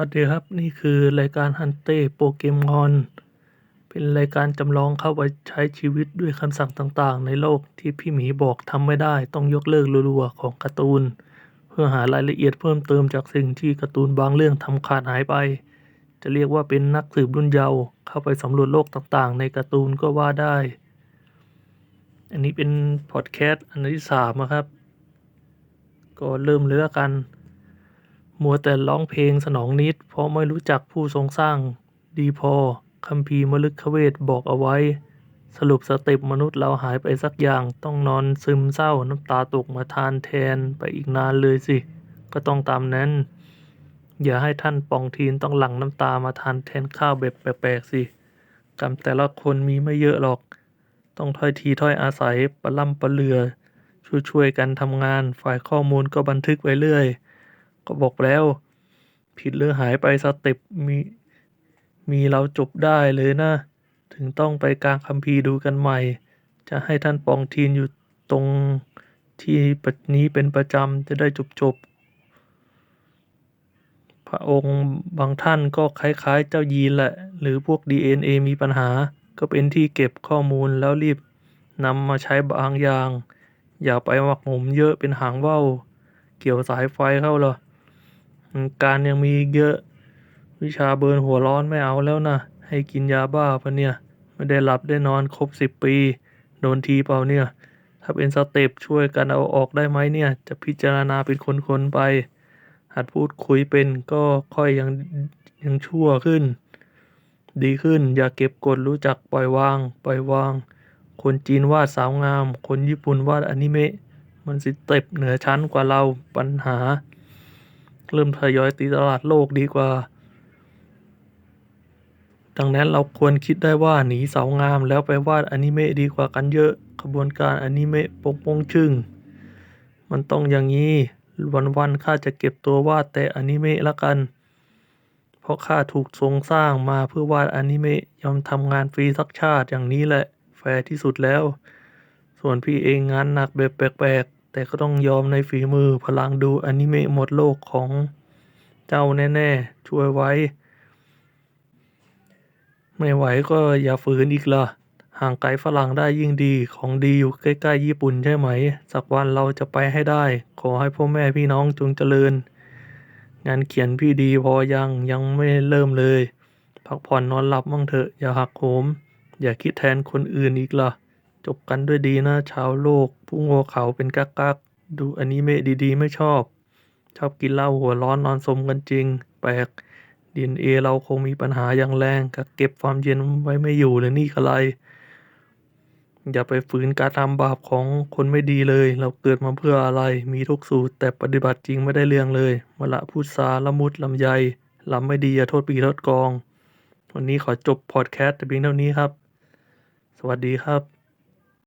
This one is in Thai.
วัสดีครับนี่คือรายการฮันเต้โปเกมอนเป็นรายการจำลองเข้าไปใช้ชีวิตด้วยคำสั่งต่างๆ ในโลกที่พี่หมีบอกทำไม่ได้ต้องยกเลิกรัวๆของการ์ตูน เพื่อหารายละเอียดเพิ่มเติมจากสิ่งที่การ์ตูนบางเรื่องทำขาดหายไป จะเรียกว่าเป็นนักสืบรุ่นเยาว์เข้าไปสำรวจโลกต่างๆ ในการ์ตูนก็ว่าได้ อันนี้เป็นพอดแคสต์อันที่สามครับ ก็เริ่มเลยละกัน มัวแต่ร้องเพลงสนองนิด เพราะไม่รู้จักผู้ทรงสร้างดีพอ คัมภีร์มฤคเวทบอกเอาไว้ สรุปสเต็ปมนุษย์เราหายไปสักอย่าง ต้องนอนซึมเศร้าน้ำตาตกมาทานแทนไปอีกนานเลยสิ ก็ต้องตามนั้น อย่าให้ท่านปองทีนต้องหลั่งน้ำตามาทานแทนข้าวแบบแปลกๆสิกรรมแต่ละคนมีไม่เยอะหรอก ต้องถ้อยทีถ้อยอาศัยประล่ำประเลือ ช่วยๆกันทำงาน ฝ่ายข้อมูลก็บันทึกไว้เรื่อย ก็บอกแล้ว ผิดหรือหายไปสเต็ปมีมีเราจบได้เลยนะ ถึงต้องไปกลางคัมภีร์ดูกันใหม่ จะให้ท่านปองทีนอยู่ตรงที่ปัจนี้เป็นประจำจะได้จบจบ พระองค์บางท่านก็คล้ายๆเจ้ายีนแหละ หรือพวก DNA มีปัญหา ก็เป็นที่เก็บข้อมูลแล้วรีบนำมาใช้บางอย่าง อย่าไปหมักหมมเยอะเป็นหางว่าวเกี่ยวสายไฟเข้าหรอ การยังมีเยอะ วิชาเบิร์นหัวร้อนไม่เอาแล้วนะ ให้กินยาบ้าปะเนี่ย ไม่ได้หลับได้นอนครบสิบปี โดนทีเปล่าเนี่ย ถ้าเป็นสเต็ปช่วยกันเอาออกได้ไหมเนี่ย จะพิจารณาเป็นคนๆไป หัดพูดคุยเป็นก็ค่อยยังยังชั่วขึ้น ดีขึ้นอย่าเก็บกดรู้จักปล่อยวาง ปล่อยวาง คนจีนวาดสาวงาม คนญี่ปุ่นวาดอนิเมะมันสิเต็ปเหนือชั้นกว่าเราปัญหา เริ่มทยอยตีตลาดโลกดีกว่า ดังนั้นเราควรคิดได้ว่าหนีสาวงามแล้วไปวาดอนิเมะดีกว่ากันเยอะขบวนการอนิเมะปงปงชึ่ง มันต้องอย่างนี้วันๆข้าจะเก็บตัววาดแต่อนิเมะละกัน เพราะข้าถูกทรงสร้างมาเพื่อวาดอนิเมะยอมทำงานฟรีสักชาติอย่างนี้แหละ แฟร์ที่สุดแล้ว ส่วนพี่เองงานหนักแบบแปลกๆ แต่ก็ต้องยอมในฝีมือพลังดูอนิเมะหมดโลกของเจ้าแน่ ๆ ช่วยไว้ ไม่ไหวก็อย่าฝืนอีกละห่างไกลฝรั่งได้ยิ่งดีของดีอยู่ใกล้ ๆ ญี่ปุ่นใช่ไหม สักวันเราจะไปให้ได้ ขอให้พ่อแม่พี่น้องจงเจริญ งานเขียนพี่ดีพอยังยังไม่เริ่มเลย พักผ่อนนอนหลับมั่งเถอะอย่าหักโหมอย่าคิดแทนคนอื่นอีกล่ะ จบกันด้วยดีนะ ชาวโลก ผู้โง่เขาเป็นกักกักๆดูอนิเมะดีๆ ไม่ชอบ ชอบกินเหล้าหัวร้อนนอนสมกันจริง แปลกดีเอเราคงมีปัญหาอย่างแรงกับเก็บความเย็นไว้ไม่อยู่เลยนี่อะไร อย่าไปฝืนการทำบาปของคนไม่ดีเลย เราเกิดมาเพื่ออะไร มีทุกสูตร แต่ปฏิบัติจริงไม่ได้เรื่องเลยมะละพูดซาละมุดลำไยลำไม่ดีอย่าโทษปีโทษกอง วันนี้ขอจบพอดแคสต์แต่เพียงเท่านี้ครับ สวัสดีครับ